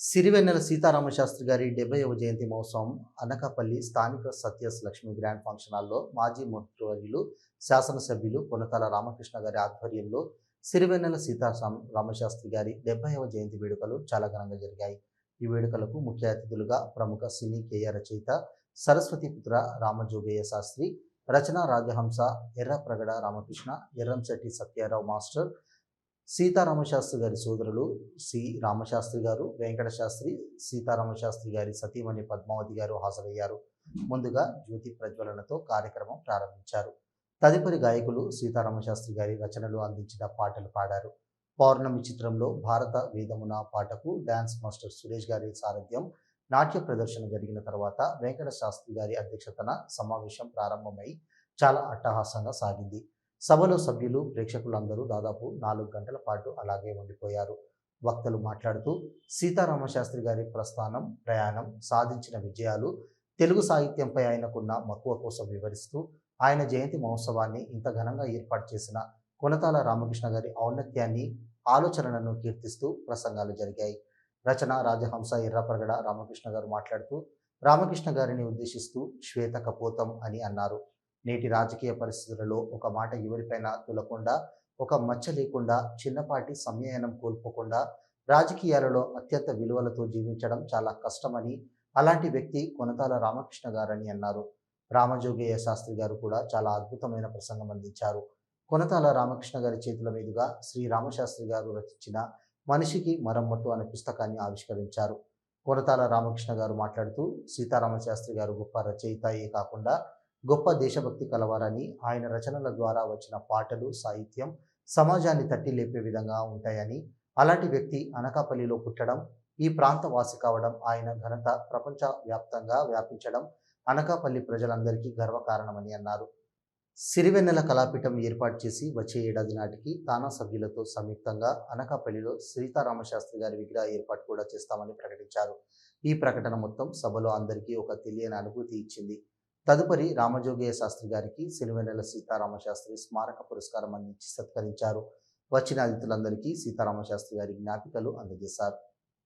సిరివెన్నెల సీతారామశాస్త్రి గారి డెబ్బైవ జయంతి మహోత్సవం అనకాపల్లి స్థానిక సత్యస్ లక్ష్మి గ్రాండ్ ఫంక్షన్ హాల్లో మాజీ మంత్రివర్యులు శాసనసభ్యులు కొనతాల రామకృష్ణ గారి ఆధ్వర్యంలో సిరివెన్నెల సీతారామ రామశాస్త్రి గారి డెబ్బైవ జయంతి వేడుకలు చాలా ఘనంగా జరిగాయి. ఈ వేడుకలకు ముఖ్య అతిథులుగా ప్రముఖ సినీ కేయ రచయిత సరస్వతి పుత్ర రామజోగయ్య శాస్త్రి రచన రాజహంస ఎర్రప్రగడ రామకృష్ణ ఎర్రంశెట్టి సత్యారావు మాస్టర్ సీతారామశాస్త్రి గారి సోదరులు సి రామశాస్త్రి గారు వెంకట శాస్త్రి సీతారామశాస్త్రి గారి సతీమణి పద్మావతి గారు హాజరయ్యారు. ముందుగా జ్యోతి ప్రజ్వలనతో కార్యక్రమం ప్రారంభించారు. తదుపరి గాయకులు సీతారామశాస్త్రి గారి రచనలు అందించిన పాటలు పాడారు. పౌర్ణమి చిత్రంలో భారత వేదమున పాటకు డ్యాన్స్ మాస్టర్ సురేష్ గారి సారథ్యం నాట్య ప్రదర్శన జరిగిన తర్వాత వెంకట శాస్త్రి గారి అధ్యక్షతన సమావేశం ప్రారంభమై చాలా అట్టహాసంగా సాగింది. సభలో సభ్యులు ప్రేక్షకులందరూ దాదాపు నాలుగు గంటల పాటు అలాగే ఉండిపోయారు. వక్తలు మాట్లాడుతూ సీతారామశాస్త్రి గారి ప్రస్థానం ప్రయాణం సాధించిన విజయాలు తెలుగు సాహిత్యంపై ఆయనకున్న మక్కువ కోసం వివరిస్తూ ఆయన జయంతి మహోత్సవాన్ని ఇంత ఘనంగా ఏర్పాటు చేసిన కొనతాల రామకృష్ణ గారి ఔన్నత్యాన్ని ఆలోచనలను కీర్తిస్తూ ప్రసంగాలు జరిగాయి. రచన రాజహంస ఎర్రప్రగడ రామకృష్ణ గారు మాట్లాడుతూ రామకృష్ణ గారిని ఉద్దేశిస్తూ శ్వేత కపోతం అని అన్నారు. నేటి రాజకీయ పరిస్థితులలో ఒక మాట ఎవరిపైన తులకుండా ఒక మచ్చ లేకుండా చిన్నపాటి సంయమనం కోల్పోకుండా రాజకీయాలలో అత్యంత విలువలతో జీవించడం చాలా కష్టమని అలాంటి వ్యక్తి కొనతాల రామకృష్ణ గారని అన్నారు. రామజోగయ్య శాస్త్రి గారు కూడా చాలా అద్భుతమైన ప్రసంగం అందించారు. కొనతాల రామకృష్ణ గారి చేతుల మీదుగా శ్రీ రామశాస్త్రి గారు రచించిన మనిషికి మరమ్మతు అనే పుస్తకాన్ని ఆవిష్కరించారు. కొనతాల రామకృష్ణ గారు మాట్లాడుతూ సీతారామశాస్త్రి గారు గొప్ప రచయితయే కాకుండా గొప్ప దేశభక్తి కలవారని ఆయన రచనల ద్వారా వచ్చిన పాటలు సాహిత్యం సమాజాన్ని తట్టి లేపే విధంగా ఉంటాయని అలాంటి వ్యక్తి అనకాపల్లిలో పుట్టడం ఈ ప్రాంత వాసి కావడం ఆయన ఘనత ప్రపంచ వ్యాప్తంగా వ్యాపించడం అనకాపల్లి ప్రజలందరికీ గర్వకారణమని అన్నారు. సిరివెన్నెల కళాపీఠం ఏర్పాటు చేసి వచ్చే ఏడాది నాటికి తానా సభ్యులతో సంయుక్తంగా అనకాపల్లిలో సీతారామశాస్త్రి గారి విగ్రహ ఏర్పాటు కూడా చేస్తామని ప్రకటించారు. ఈ ప్రకటన మొత్తం సభలో అందరికీ ఒక తెలియని అనుభూతి ఇచ్చింది. తదుపరి రామజోగయ్య శాస్త్రి గారికి సిరివెన్నెల సీతారామశాస్త్రి స్మారక పురస్కారం అందించి సత్కరించారు. వచ్చిన అతిథులందరికీ సీతారామశాస్త్రి గారి జ్ఞాపికలు అందజేశారు.